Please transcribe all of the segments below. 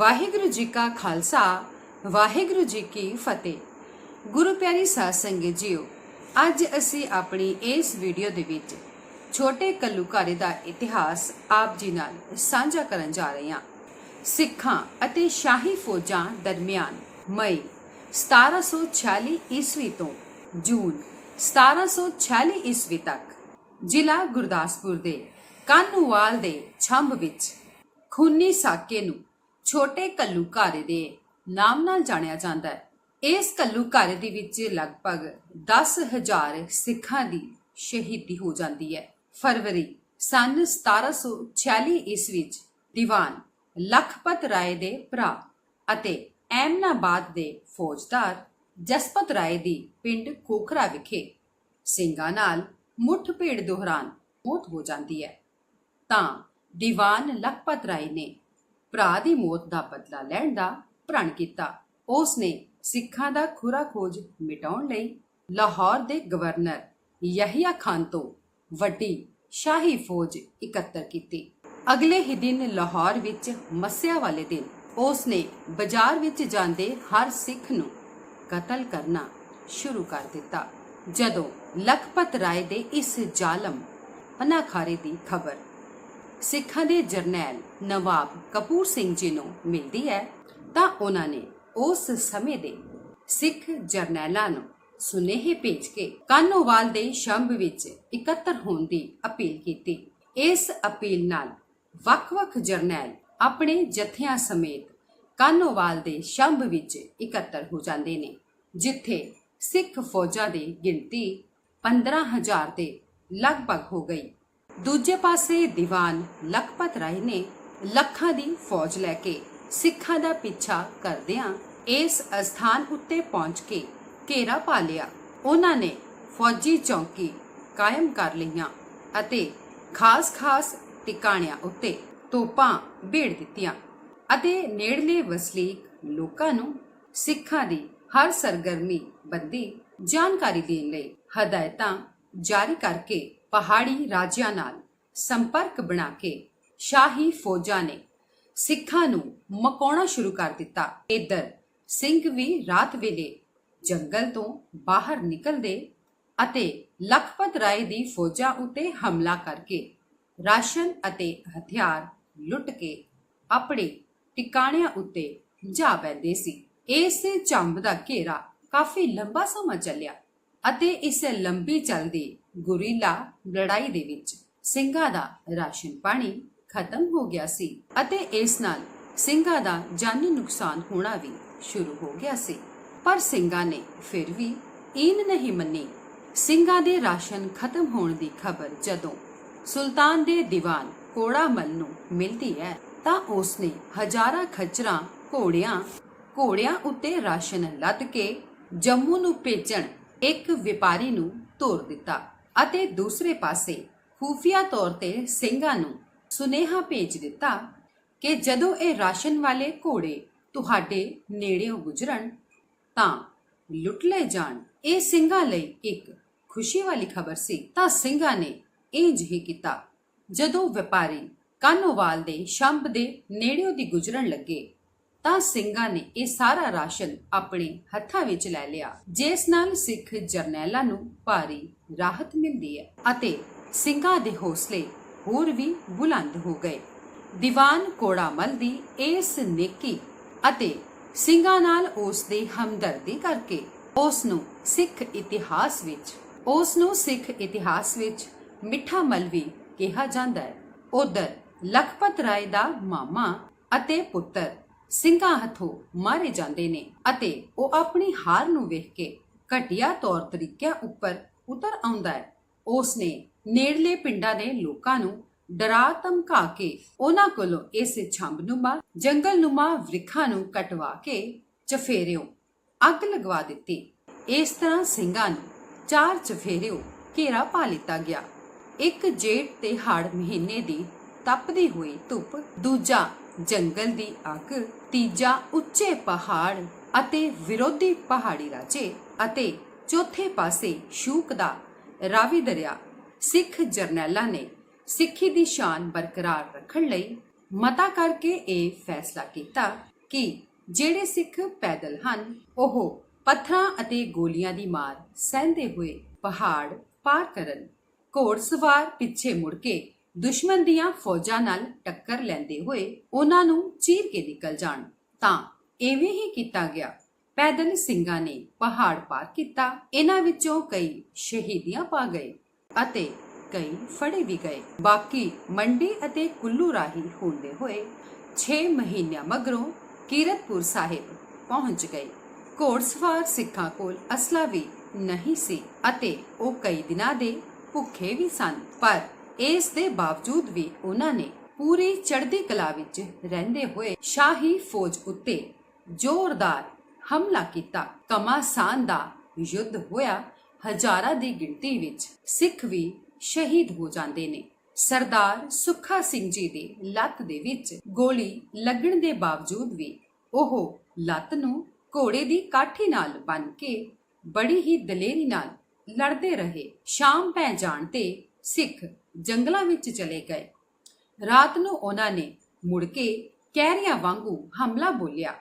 ਵਾਹਿਗੁਰੂ ਜੀ ਕਾ ਖਾਲਸਾ, ਵਾਹਿਗੁਰੂ ਜੀ ਕੀ ਫਤਿਹ। ਗੁਰੂ ਪਿਆਰੀ ਸਾਧ ਸੰਗਤ ਜੀਓ, ਅੱਜ ਅਸੀਂ ਆਪਣੀ ਇਸ ਵੀਡੀਓ ਦੇ ਵਿੱਚ ਛੋਟੇ ਕੱਲੂਕਾਰੇ ਦਾ ਇਤਿਹਾਸ ਆਪ ਜੀ ਨਾਲ ਸਾਂਝਾ ਕਰਨ ਜਾ ਰਹੇ ਹਾਂ। ਸਿੱਖਾਂ ਅਤੇ ਸ਼ਾਹੀ ਫੌਜਾਂ ਦਰਮਿਆਨ ਮਈ 1746 ਈਸਵੀ ਤੋਂ ਜੂਨ 1746 ਈਸਵੀ ਤੱਕ ਜ਼ਿਲ੍ਹਾ ਗੁਰਦਾਸਪੁਰ ਦੇ ਕਾਨੂੰਵਾਲ ਦੇ ਛੰਭ ਵਿੱਚ ਖੂਨੀ ਸਾਕੇ ਨੂੰ ਛੋਟੇ ਕੱਲੂਕਾਰੇ ਦੇ ਨਾਮ ਨਾਲ ਜਾਣਿਆ ਜਾਂਦਾ ਹੈ। ਇਸ ਕੱਲੂਕਾਰੇ ਦੇ ਵਿੱਚ ਲਗਭਗ 10000 ਸਿੱਖਾਂ ਦੀ ਸ਼ਹੀਦੀ ਹੋ ਜਾਂਦੀ ਹੈ। ਫਰਵਰੀ ਸਨ 1746 ਈਸਵੀ ਵਿੱਚ ਦੀਵਾਨ ਲਖਪਤ ਰਾਏ ਦੇ ਭਰਾ ਅਤੇ ਐਮਨਾਬਾਦ ਦੇ ਫੌਜਦਾਰ ਜਸਪਤ ਰਾਏ ਦੀ ਪਿੰਡ ਕੋਖਰਾ ਵਿਖੇ ਸਿੰਘਾਂ ਨਾਲ ਮੁੱਠਭੇੜ ਦੌਰਾਨ ਮੌਤ ਹੋ ਜਾਂਦੀ ਹੈ। ਤਾਂ ਦੀਵਾਨ ਲਖਪਤ ਰਾਏ ਨੇ ਭਰਾ ਦੀ ਮੌਤ ਦਾ ਬਦਲਾ ਲੈਣ ਦਾ ਪ੍ਰਣ ਕੀਤਾ। ਉਸ ਨੇ ਸਿੱਖਾਂ ਦਾ ਖੁਰਾ ਖੋਜ ਮਿਟਾਉਣ ਲਈ ਲਾਹੌਰ ਦੇ ਗਵਰਨਰ ਯਹੀਆ ਖਾਨ ਤੋਂ ਵੱਡੀ ਸ਼ਾਹੀ ਫੌਜ ਇਕੱਤਰ ਕੀਤੀ। ਅਗਲੇ ਹੀ ਦਿਨ ਲਾਹੌਰ ਵਿੱਚ ਮੱਸਿਆ ਵਾਲੇ ਦਿਨ ਉਸ ਨੇ ਬਾਜ਼ਾਰ ਵਿੱਚ ਜਾਂਦੇ ਹਰ ਸਿੱਖ ਨੂੰ ਕਤਲ ਕਰਨਾ ਸ਼ੁਰੂ ਕਰ ਦਿੱਤਾ। ਜਦੋਂ ਲਖਪਤ ਰਾਏ ਦੇ ਇਸ ਜ਼ਾਲਮ ਅਨਾਖਾਰੇ ਦੀ ਖਬਰ ਸਿੱਖਾਂ ਦੇ ਜਰਨੈਲ ਨਵਾਬ ਕਪੂਰ ਸਿੰਘ ਜੀ ਨੂੰ ਮਿਲਦੀ ਹੈ, ਤਾਂ ਉਹਨਾਂ ਨੇ ਉਸ ਸਮੇਂ ਦੇ ਸਿੱਖ ਜਰਨੈਲਾਂ ਨੂੰ ਸੁਨੇਹੇ ਭੇਜ ਕੇ ਕਾਨੋਵਾਲ ਦੇ ਸ਼ੰਭ ਵਿੱਚ ਇਕੱਤਰ ਹੋਣ ਦੀ ਅਪੀਲ ਕੀਤੀ। ਇਸ ਅਪੀਲ ਨਾਲ ਵੱਖ-ਵੱਖ ਜਰਨੈਲ ਆਪਣੇ ਜਥਿਆਂ ਸਮੇਤ ਕਾਨੋਵਾਲ ਦੇ ਸ਼ੰਭ ਵਿੱਚ ਇਕੱਤਰ ਹੋ ਜਾਂਦੇ ਨੇ, ਜਿੱਥੇ ਸਿੱਖ ਫੌਜਾਂ ਦੀ ਗਿਣਤੀ 15000 ਦੇ ਲਗਭਗ ਹੋ ਗਈ। ਦੂਜੇ ਪਾਸੇ ਦੀਵਾਨ ਲਖਪਤ ਰਾਏ ਨੇ ਲੱਖਾਂ ਦੀ ਫੌਜ ਲੈ ਕੇ ਸਿੱਖਾਂ ਦਾ ਪਿੱਛਾ ਕਰਦਿਆਂ ਇਸ ਅਸਥਾਨ ਉੱਤੇ ਪਹੁੰਚ ਕੇ ਘੇਰਾ ਪਾ ਲਿਆ। ਉਹਨਾਂ ਨੇ ਫੌਜੀ ਚੌਕੀ ਕਾਇਮ ਕਰ ਲਈਆਂ ਅਤੇ ਖਾਸ-ਖਾਸ ਟਿਕਾਣਿਆਂ ਉੱਤੇ ਤੋਪਾਂ ਭੇੜ ਦਿੱਤੀਆਂ ਅਤੇ ਨੇੜਲੇ ਵਸਲੀਕ ਲੋਕਾਂ ਨੂੰ ਸਿੱਖਾਂ ਦੀ ਹਰ ਸਰਗਰਮੀ ਬੰਦੀ ਜਾਣਕਾਰੀ ਦੇਣ ਲਈ ਹਦਾਇਤਾਂ ਜਾਰੀ ਕਰਕੇ ਪਹਾੜੀ ਰਾਜਿਆਂ ਨਾਲ ਸੰਪਰਕ ਬਣਾ ਕੇ ਸ਼ਾਹੀ ਫੌਜਾਂ ਨੇ ਸਿੱਖਾਂ ਨੂੰ ਮਕਾਉਣਾ ਸ਼ੁਰੂ ਕਰ ਦਿੱਤਾ। ਇਧਰ ਸਿੰਘ ਵੀ ਰਾਤ ਵੇਲੇ ਜੰਗਲ ਤੋਂ ਬਾਹਰ ਨਿਕਲਦੇ ਅਤੇ ਲਖਪਤ ਰਾਏ ਦੀ ਫੌਜਾਂ ਉੱਤੇ ਹਮਲਾ ਕਰਕੇ ਰਾਸ਼ਨ ਅਤੇ ਹਥਿਆਰ ਲੁੱਟ ਕੇ ਆਪਣੇ ਟਿਕਾਣਿਆਂ ਉੱਤੇ ਜਾ ਬੈਠਦੇ ਸੀ। ਇਸ ਚੰਬ ਦਾ ਘੇਰਾ ਕਾਫੀ ਲੰਬਾ ਸਮਾਂ ਚੱਲਿਆ। ਅਤੇ ਇਸ ਲੰਬੀ ਚੱਲਦੀ ਗੁਰੀਲਾ ਲੜਾਈ ਦੇ ਵਿੱਚ ਸਿੰਘਾਂ ਦਾ ਰਾਸ਼ਨ ਪਾਣੀ ਖਤਮ ਹੋ ਗਿਆ ਸੀ ਅਤੇ ਇਸ ਨਾਲ ਸਿੰਘਾਂ ਦਾ ਜਾਨੀ ਨੁਕਸਾਨ ਹੋਣਾ ਵੀ ਸ਼ੁਰੂ ਹੋ ਗਿਆ ਸੀ। ਪਰ ਸਿੰਘਾਂ ਨੇ ਫਿਰ ਵੀ ਇਨ ਨਹੀਂ ਮੰਨੀ। ਸਿੰਘਾਂ ਦੇ ਰਾਸ਼ਨ ਖਤਮ ਹੋਣ ਦੀ ਖਬਰ ਜਦੋਂ ਸੁਲਤਾਨ ਦੇ ਦੀਵਾਨ ਕੋੜਾਮਲ ਨੂੰ ਮਿਲਦੀ ਹੈ, ਤਾਂ ਉਸਨੇ ਹਜ਼ਾਰਾਂ ਖੱਚਰਾਂ ਘੋੜਿਆਂ ਘੋੜਿਆਂ ਉੱਤੇ ਰਾਸ਼ਨ ਲੱਦ ਕੇ ਜੰਮੂ ਨੂੰ ਭੇਜਣ ਇੱਕ ਵਪਾਰੀ ਨੂੰ ਤੋਰ ਦਿੱਤਾ ਅਤੇ ਦੂਸਰੇ ਪਾਸੇ ਖੂਫੀਆ ਤੌਰ ਤੇ ਸਿੰਘਾਂ ਨੂੰ ਸੁਨੇਹਾ ਭੇਜ ਦਿੱਤਾ ਕਿ ਜਦੋਂ ਇਹ ਰਾਸ਼ਨ ਵਾਲੇ ਘੋੜੇ ਤੁਹਾਡੇ ਨੇੜਿਓਂ ਗੁਜ਼ਰਨ ਤਾਂ ਲੁੱਟ ਲੈ ਜਾਣ। ਇਹ ਸਿੰਘਾਂ ਲਈ ਇੱਕ ਖੁਸ਼ੀ ਵਾਲੀ ਖਬਰ ਸੀ। ਤਾਂ ਸਿੰਘਾਂ ਨੇ ਇੰਜ ਹੀ ਕੀਤਾ। ਜਦੋਂ ਵਪਾਰੀ ਕਾਨੋਵਾਲ ਦੇ ਸ਼ੰਭ ਦੇ ਨੇੜਿਓਂ ਦੀ ਗੁਜ਼ਰਨ ਲੱਗੇ ਤਾਂ ਸਿੰਘਾਂ ਨੇ ਇਹ ਸਾਰਾ ਰਾਸ਼ਨ ਆਪਣੇ ਹੱਥਾਂ ਵਿੱਚ ਲੈ ਲਿਆ, ਜਿਸ ਨਾਲ ਸਿੱਖ ਜਰਨੈਲਾਂ ਨੂੰ ਭਾਰੀ ਰਾਹਤ ਮਿਲਦੀ ਹੈ ਅਤੇ ਸਿੰਘਾਂ ਦੇ ਹੌਸਲੇ ਹੋਰ ਵੀ ਬੁਲੰਦ ਹੋ ਗਏ। ਦੀਵਾਨ ਕੋੜਾਮਲ ਦੀ ਇਸ ਨੇਕੀ ਅਤੇ ਸਿੰਘਾਂ ਨਾਲ ਉਸ ਦੀ ਹਮਦਰਦੀ ਕਰਕੇ ਉਸ ਨੂੰ ਸਿੱਖ ਇਤਿਹਾਸ ਵਿੱਚ, ਉਸ ਨੂੰ ਸਿੱਖ ਇਤਿਹਾਸ ਵਿੱਚ ਮਿੱਠਾ ਮਲਵੀ ਕਿਹਾ ਜਾਂਦਾ ਹੈ। ਉਧਰ ਲਖਪਤ ਰਾਏ ਦਾ ਮਾਮਾ ਅਤੇ ਪੁੱਤਰ ਸਿੰਘਾਂ ਹੱਥੋਂ ਮਾਰੇ ਜਾਂਦੇ ਨੇ ਅਤੇ ਉਹ ਆਪਣੀ ਹਾਰ ਨੂੰ ਵੇਖ ਕੇ ਘਟੀਆ ਤੌਰ ਤਰੀਕਿਆਂ ਉੱਪਰ ਉਤਰ ਆਉਂਦਾ ਹੈ। ਉਸ ਨੇ ਨੇੜਲੇ ਪਿੰਡਾਂ ਦੇ ਲੋਕਾਂ ਨੂੰ ਡਰਾ ਧਮਕਾ ਕੇ ਉਹਨਾਂ ਕੋਲੋਂ ਇਸ ਛੰਭਨੁਮਾ ਜੰਗਲਨੁਮਾ ਵ੍ਰਿਖਾਂ ਨੂੰ ਕਟਵਾ ਕੇ ਚਫੇਰਿਓ, ਅੱਗ ਲਗਵਾ ਦਿੱਤੀ। ਇਸ ਤਰ੍ਹਾਂ ਸਿੰਘਾਂ ਨੂੰ ਚਾਰ ਚਫੇਰਿਓ ਘੇਰਾ ਪਾ ਲਿੱਤਾ ਗਿਆ। ਇੱਕ ਜੇਠ ਤੇ ਹੜ ਮਹੀਨੇ ਦੀ ਤਪਦੀ ਹੋਈ ਧੁੱਪ, ਦੂਜਾ ਜੰਗਲ ਦੀ ਅੱਗ ਤੀਜਾ ਉੱਚੇ ਪਹਾੜ ਅਤੇ ਵਿਰੋਧੀ ਪਹਾੜੀ ਰਾਜੇ ਅਤੇ ਚੌਥੇ ਪਾਸੇ ਸ਼ੂਕ ਦਾ ਰਾਵੀ ਦਰਿਆ, ਸਿੱਖ ਜਰਨੈਲਾਂ ਨੇ ਸਿੱਖੀ ਦੀ ਸ਼ਾਨ ਬਰਕਰਾਰ ਰੱਖਣ ਲਈ ਮਤਾ ਕਰਕੇ ਇਹ ਫੈਸਲਾ ਕੀਤਾ ਕਿ ਜਿਹੜੇ ਸਿੱਖ ਪੈਦਲ ਹਨ, ਉਹ ਪੱਥਰਾਂ ਅਤੇ ਗੋਲੀਆਂ ਦੀ ਮਾਰ ਸਹਿੰਦੇ ਹੋਏ ਪਹਾੜ ਪਾਰ ਕਰਨ, ਘੋੜ ਸਵਾਰ ਪਿੱਛੇ ਮੁੜ ਕੇ ਦੁਸ਼ਮਣ ਦੀਆਂ ਫੌਜਾਂ ਨਾਲ ਟੱਕਰ ਲੈਂਦੇ ਹੋਏ ਉਹਨਾਂ ਨੂੰ ਚੀਰ ਕੇ ਨਿਕਲ ਜਾਣ। ਤਾਂ ਐਵੇਂ ਹੀ ਕੀਤਾ ਗਿਆ। ਪੈਦਲ ਸਿੰਘਾਂ ਨੇ ਪਹਾੜ ਪਾਰ ਕੀਤਾ। ਇਹਨਾਂ ਵਿੱਚੋਂ ਕਈ ਸ਼ਹੀਦੀਆਂ ਪਾ ਗਏ ਅਤੇ ਕਈ ਫੜੇ ਵੀ ਗਏ। ਬਾਕੀ ਮੰਡੀ ਅਤੇ ਕੁੱਲੂ ਰਾਹੀਂ ਹੁੰਦੇ ਹੋਏ 6 ਮਹੀਨਿਆਂ ਮਗਰੋਂ ਕੀਰਤਪੁਰ ਸਾਹਿਬ ਪਹੁੰਚ ਗਏ। ਘੋੜਸਵਾਰ ਸਿੱਖਾਂ ਕੋਲ ਅਸਲਾ ਵੀ ਨਹੀਂ ਸੀ ਅਤੇ ਉਹ ਕਈ ਦਿਨਾਂ ਦੇ ਭੁੱਖੇ ਵੀ ਸਨ। ਪਰ ਇਸ ਦੇ ਬਾਵਜੂਦ ਵੀ ਉਹਨਾਂ ਨੇ ਪੂਰੀ ਚੜ੍ਹਦੀ ਕਲਾ ਵਿੱਚ ਰਹਿੰਦੇ ਹੋਏ ਸ਼ਾਹੀ ਫੌਜ ਉੱਤੇ ਜ਼ੋਰਦਾਰ ਹਮਲਾ ਕੀਤਾ। ਕਮਾਸਾਨ ਦਾ ਯੁੱਧ ਹੋਇਆ, ਹਜ਼ਾਰਾਂ ਦੀ ਗਿਣਤੀ ਵਿੱਚ ਸਿੱਖ ਵੀ ਸ਼ਹੀਦ ਹੋ ਜਾਂਦੇ ਨੇ। ਸਰਦਾਰ ਸੁੱਖਾ ਸਿੰਘ ਜੀ ਦੀ ਲੱਤ ਦੇ ਵਿੱਚ ਗੋਲੀ ਲੱਗਣ ਦੇ ਬਾਵਜੂਦ ਵੀ ਉਹ ਲੱਤ ਨੂੰ ਘੋੜੇ ਦੀ ਕਾਠੀ ਨਾਲ ਬੰਨ ਕੇ ਬੜੀ ਹੀ ਦਲੇਰੀ ਨਾਲ ਲੜਦੇ ਰਹੇ। ਸ਼ਾਮ ਪੈ ਜਾਣ ਤੇ ਸਿੱਖ ਜੰਗਲਾਂ ਵਿੱਚ ਚਲੇ ਗਏ। ਰਾਤ ਨੂੰ ਉਹਨਾਂ ਨੇ ਮੁੜ ਕੇ ਕਹਿਰਿਆਂ ਵਾਂਗੂ ਹਮਲਾ ਬੋਲਿਆ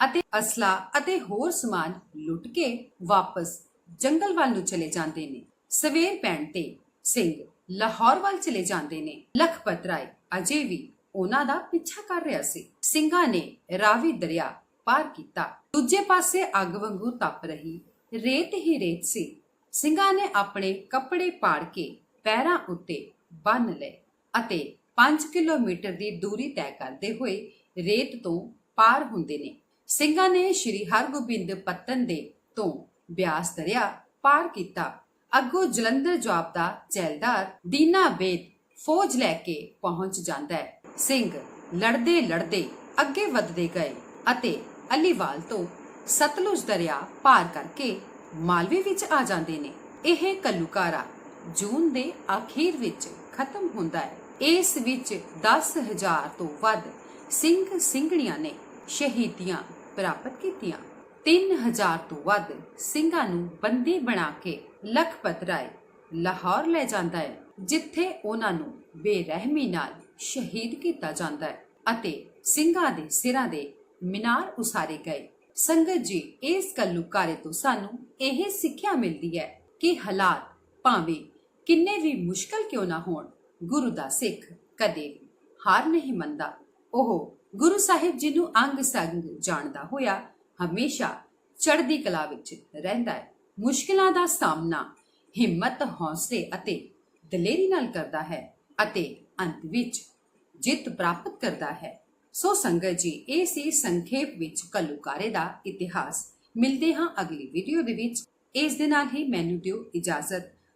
ਅਤੇ ਅਸਲਾ ਅਤੇ ਹੋਰ ਸਮਾਨ ਲੁੱਟ ਕੇ ਵਾਪਸ ਜੰਗਲ ਵੱਲ ਨੂੰ ਚਲੇ ਜਾਂਦੇ ਨੇ। ਸਵੇਰ ਪੈਣ ਤੇ ਸਿੰਘ ਲਾਹੌਰ ਵੱਲ ਚਲੇ ਜਾਂਦੇ ਨੇ। ਲਖਪਤ ਰਾਏ ਅਜੇ ਵੀ ਉਹਨਾਂ ਦਾ ਪਿੱਛਾ ਕਰ ਰਿਹਾ ਸੀ। ਸਿੰਘਾਂ ਨੇ ਰਾਵੀ ਦਰਿਆ ਪਾਰ ਕੀਤਾ। ਦੂਜੇ ਪਾਸੇ ਅੱਗ ਵਾਂਗੂ ਤਪ ਰਹੀ ਰੇਤ ਹੀ ਰੇਤ ਸੀ। ਸਿੰਘਾਂ ਨੇ ਆਪਣੇ ਕੱਪੜੇ ਪਾੜ ਕੇ ਪੈਰਾਂ ਉੱਤੇ ਬੰਨ ਲਏ ਅਤੇ 5 ਕਿਲੋਮੀਟਰ ਦੀ ਦੂਰੀ ਤੈਅ ਕਰਦੇ ਹੋਏ ਰੇਤ ਤੋਂ ਪਾਰ ਹੁੰਦੇ ਨੇ। ਸਿੰਘਾਂ ਨੇ ਸ਼੍ਰੀ ਹਰਗੋਬਿੰਦ ਪੱਤਨ ਦੇ ਤੋਂ ਬਿਆਸ ਦਰਿਆ ਪਾਰ ਕੀਤਾ। ਅੱਗੋਂ ਜਲੰਧਰ ਜਵਾਬ ਜੈਲਦਾਰ ਦੀਨਾ ਬੇਦ ਫੌਜ ਲੈ ਕੇ ਪਹੁੰਚ ਜਾਂਦਾ ਹੈ। ਸਿੰਘ ਲੜਦੇ ਲੜਦੇ ਅੱਗੇ ਵਧਦੇ ਗਏ ਅਤੇ ਅਲੀਵਾਲ ਤੋਂ ਸਤਲੁਜ ਦਰਿਆ ਪਾਰ ਕਰਕੇ ਮਾਲਵੇ ਵਿੱਚ ਆ ਜਾਂਦੇ ਨੇ। ਇਹ ਕੱਲੂਕਾਰਾ ਜੂਨ ਦੇ ਅਖੀਰ ਵਿੱਚ ਖਤਮ ਹੁੰਦਾ ਹੈ। ਇਸ ਵਿੱਚ 10000 ਤੋਂ ਵੱਧ ਸਿੰਘ ਸਿੰਘਣੀਆਂ ਨੇ ਸ਼ਹੀਦੀਆਂ ਪ੍ਰਾਪਤ ਕੀਤੀਆਂ। 3000 ਤੋਂ ਵੱਧ ਸਿੰਘਾਂ ਨੂੰ ਬੰਦੀ ਬਣਾ ਕੇ ਲਖਪਤ ਰਾਏ ਲਾਹੌਰ ਲੈ ਜਾਂਦਾ ਹੈ, ਜਿੱਥੇ ਉਹਨਾਂ ਨੂੰ ਬੇਰਹਿਮੀ ਨਾਲ ਸ਼ਹੀਦ ਕੀਤਾ ਜਾਂਦਾ ਹੈ ਅਤੇ ਸਿੰਘਾਂ ਦੇ ਸਿਰਾਂ ਦੇ ਮੀਨਾਰ ਉਸਾਰੇ ਗਏ। ਸੰਗਤ ਜੀ, ਇਸ ਕੱਲੂਕਾਰੇ ਤੋਂ ਸਾਨੂੰ ਇਹ ਸਿੱਖਿਆ ਮਿਲਦੀ ਹੈ ਕਿ ਹਾਲਾਤ ਭਾਵੇਂ ਕਿੰਨੇ ਵੀ ਮੁਸ਼ਕਲ ਕਿਉਂ ਨਾ ਹੋਣ, ਗੁਰੂ ਦਾ ਸਿੱਖ ਕਦੇ ਵੀ ਹਾਰ ਨਹੀਂ ਮੰਨਦਾ। ਉਹ ਗੁਰੂ ਸਾਹਿਬ ਜੀ ਨੂੰ ਅੰਗ ਸੰਗ ਜਾਣਦਾ ਹੋਇਆ ਹਮੇਸ਼ਾ ਚੜ੍ਹਦੀ ਕਲਾ ਵਿੱਚ ਰਹਿੰਦਾ ਹੈ। ਮੁਸ਼ਕਲਾਂ ਦਾ ਸਾਹਮਣਾ ਹਿੰਮਤ, ਹੌਸਲੇ ਅਤੇ ਦਲੇਰੀ ਨਾਲ ਕਰਦਾ ਹੈ ਅਤੇ ਅੰਤ ਵਿੱਚ ਜਿੱਤ ਪ੍ਰਾਪਤ ਕਰਦਾ ਹੈ। ਸੋ ਸੰਗਤ ਜੀ, ਇਹ ਸੀ ਸੰਖੇਪ ਵਿੱਚ ਕੱਲੂਕਾਰੇ ਦਾ ਇਤਿਹਾਸ। ਮਿਲਦੇ ਹਾਂ ਅਗਲੀ ਵੀਡੀਓ ਦੇ ਵਿੱਚ। ਇਸ ਦੇ ਨਾਲ ਹੀ ਮੈਨੂੰ ਦਿਓ ਇਜਾਜ਼ਤ।